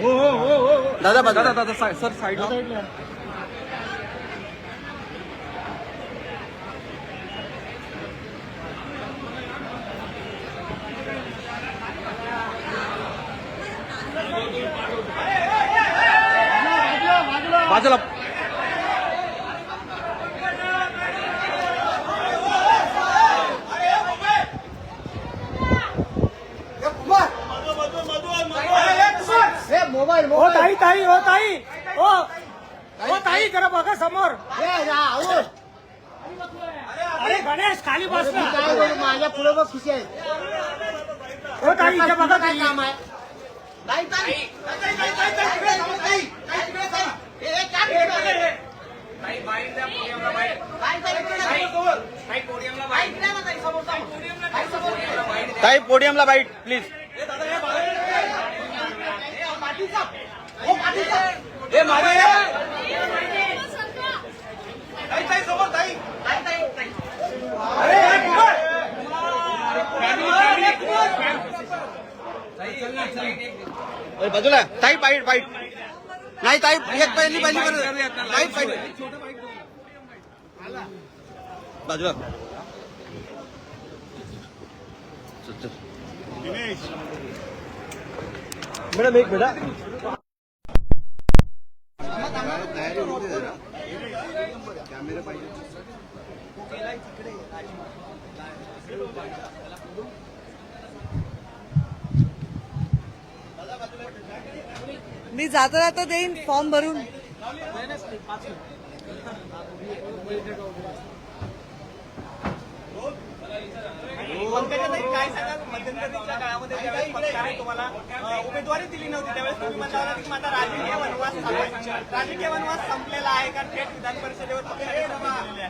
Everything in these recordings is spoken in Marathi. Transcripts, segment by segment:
हो हो हो हो. दादा दादा दादा सर साईडला. बाजूला. मोबाईल हो ताई ताई हो ताई. हो हो ताई जरा बघा समोर. अरे गणेश खाली बस ना. माझ्या पुढे बघ खिशी आहे. हो ताई इथे बघा काय ताई काम आहे? ताई, ताई. ताई पोडियमला बाईट प्लीज. अरे बाजूला. ताई बाईट बाईट. नाही ताई एक पहिली पहिली बरं बाईट बाईट. बाजूला. मॅडम एक मिनिट मी जाता जाता देईन फॉर्म भरून. मध्यंतरीच्या काळामध्ये ज्यावेळेस पक्षाने तुम्हाला उमेदवारी दिली नव्हती त्यावेळेस तुम्ही म्हणता होता की माझा राजकीय वनवास. राजकीय वनवास संपलेला आहे का थेट विधान परिषदेवर पक्षाने आहे.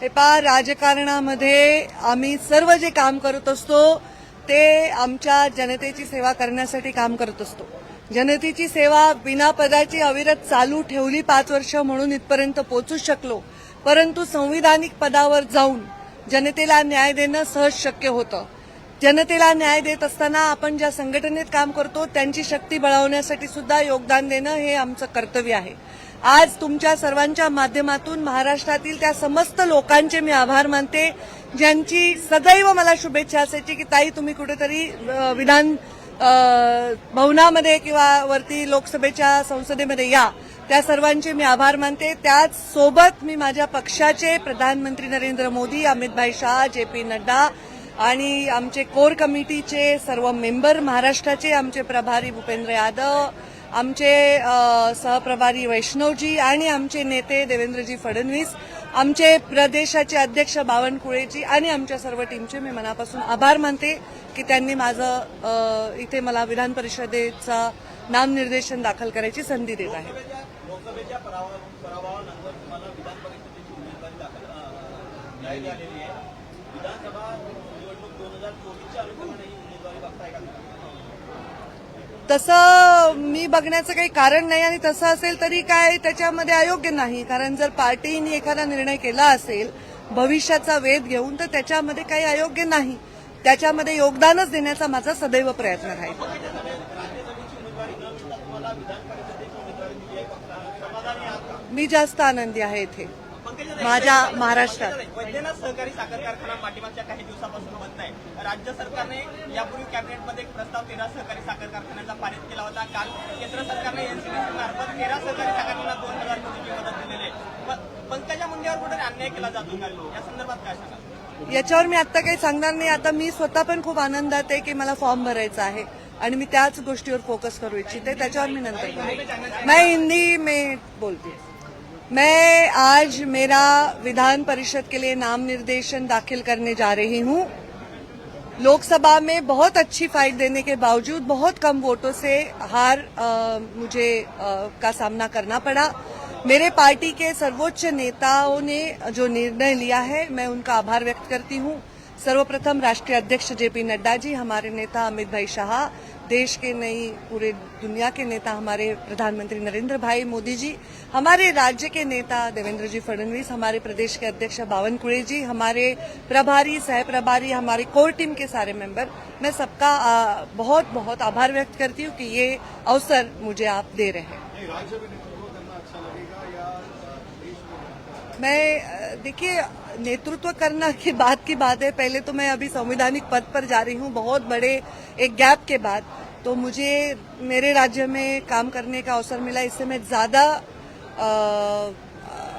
हे पहा राजकारणामध्ये आम्ही सर्व जे काम करत असतो ते आमच्या जनतेची सेवा करण्यासाठी काम करत असतो. जनतेची सेवा बिना पदाची अविरत चालू ठेवली पाच वर्ष म्हणून इथपर्यंत पोहोचू शकलो. परंतु संविधानिक पदावर जाऊन जनतेला न्याय देणं सहज शक्य होतं. जनतेला न्याय देत असताना आपण ज्या संघटनेत काम करतो त्यांची शक्ती बळावण्यासाठी सुद्धा योगदान देणं हे आमचं कर्तव्य आहे. आज तुमच्या सर्वांच्या माध्यमातून महाराष्ट्रातील त्या समस्त लोकांचे मी आभार मानते ज्यांची सदैव मला शुभेच्छा असायची की ताई तुम्ही कुठेतरी विधान भवनामध्ये किंवा वरती लोकसभेच्या संसदेमध्ये या. त्या सर्वांचे मी आभार मानते. त्याच सोबत मी माझ्या पक्षाचे प्रधानमंत्री नरेंद्र मोदी अमितभाई शाह जे पी नड्डा आणि आमचे कोर कमिटीचे सर्व मेंबर महाराष्ट्राचे आमचे प्रभारी भूपेंद्र यादव आमचे सहप्रभारी वैष्णवजी आणि आमचे नेते देवेंद्रजी फडणवीस आमचे प्रदेशाचे अध्यक्ष बावनकुळेजी आणि आमच्या सर्व टीमचे मी मनापासून आभार मानते की त्यांनी माझं इथे मला विधान परिषदेचा नामनिर्देशन दाखल करायची संधी देत आहे. विधानसभा तसं मी बघण्याचं काही कारण नाही आणि तसं असेल तरी काय त्याच्यामध्ये अयोग्य नाही. कारण जर पार्टीने एखादा निर्णय केला असेल भविष्याचा वेध घेऊन तर त्याच्यामध्ये काही अयोग्य नाही. त्याच्यामध्ये योगदानच देण्याचा माझा सदैव प्रयत्न राहील. मी जास्त आनंदी आहे इथे. माझ्या महाराष्ट्रात. वैद्यनाथ सहकारी साखर कारखाना पाठीमागच्या काही दिवसापासून बंद आहे. राज्य सरकारने यापूर्वी कॅबिनेटमध्ये एक प्रस्ताव तेरा सहकारी साखर कारखान्याचा पारित केला होता. काल केंद्र सरकारने एनसीबीसी मार्फत तेरा सहकारी कारखान्यांना दोन हजार कोटीची मदत दिलेली आहे. पंकजा मुंडेवर कुठे अन्याय केला जातो या संदर्भात काय सांगाल? याच्यावर मी आता काही सांगणार नाही. आता मी स्वतः पण खूप आनंदात आहे की मला फॉर्म भरायचा आहे आणि मी त्याच गोष्टीवर फोकस करू इच्छिते. त्याच्यावर मी नंतर. मैं हिंदी में बोलती. मैं आज मेरा विधान परिषद के लिए नाम निर्देशन दाखिल करने जा रही हूँ। लोकसभा में बहुत अच्छी फाइट देने के बावजूद बहुत कम वोटों से हार आ, मुझे आ, का सामना करना पड़ा। मेरे पार्टी के सर्वोच्च नेताओं ने जो निर्णय लिया है मैं उनका आभार व्यक्त करती हूँ। सर्वप्रथम राष्ट्रीय अध्यक्ष जेपी नड्डा जी, हमारे नेता अमित भाई शाह, देश के नई, पूरे दुनिया के नेता हमारे प्रधानमंत्री नरेंद्र भाई मोदी जी, हमारे राज्य के नेता देवेंद्र जी फडणवीस, हमारे प्रदेश के अध्यक्ष बावनकुळे जी, हमारे प्रभारी, सह प्रभारी, हमारे कोर टीम के सारे मेंबर, मैं सबका बहुत बहुत आभार व्यक्त करती हूँ कि ये अवसर मुझे आप दे रहे हैं। मैं देखिए, नेतृत्व करना की बात की बात है। पहले तो मैं अभी संवैधानिक पद पर जा रही हूँ, बहुत बड़े एक गैप के बाद। तो मुझे, मेरे राज्य में काम करने का अवसर मिला, इससे मैं ज़्यादा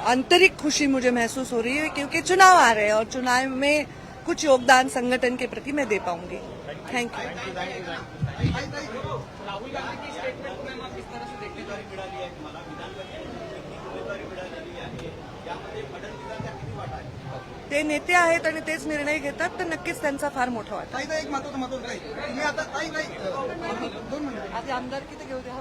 आंतरिक खुशी मुझे महसूस हो रही है, क्योंकि चुनाव आ रहे हैं और चुनाव में कुछ योगदान संगठन के प्रति मैं दे पाऊँगी। थैंक यू ते नेते आहेत आणि तेच निर्णय घेतात तर नक्कीच त्यांचा फार मोठा वाटा. एक महत्वाचं महत्वाचं ताई तुम्ही आता दोन मिनिटं. आधी आमदार किती घेऊ द्या?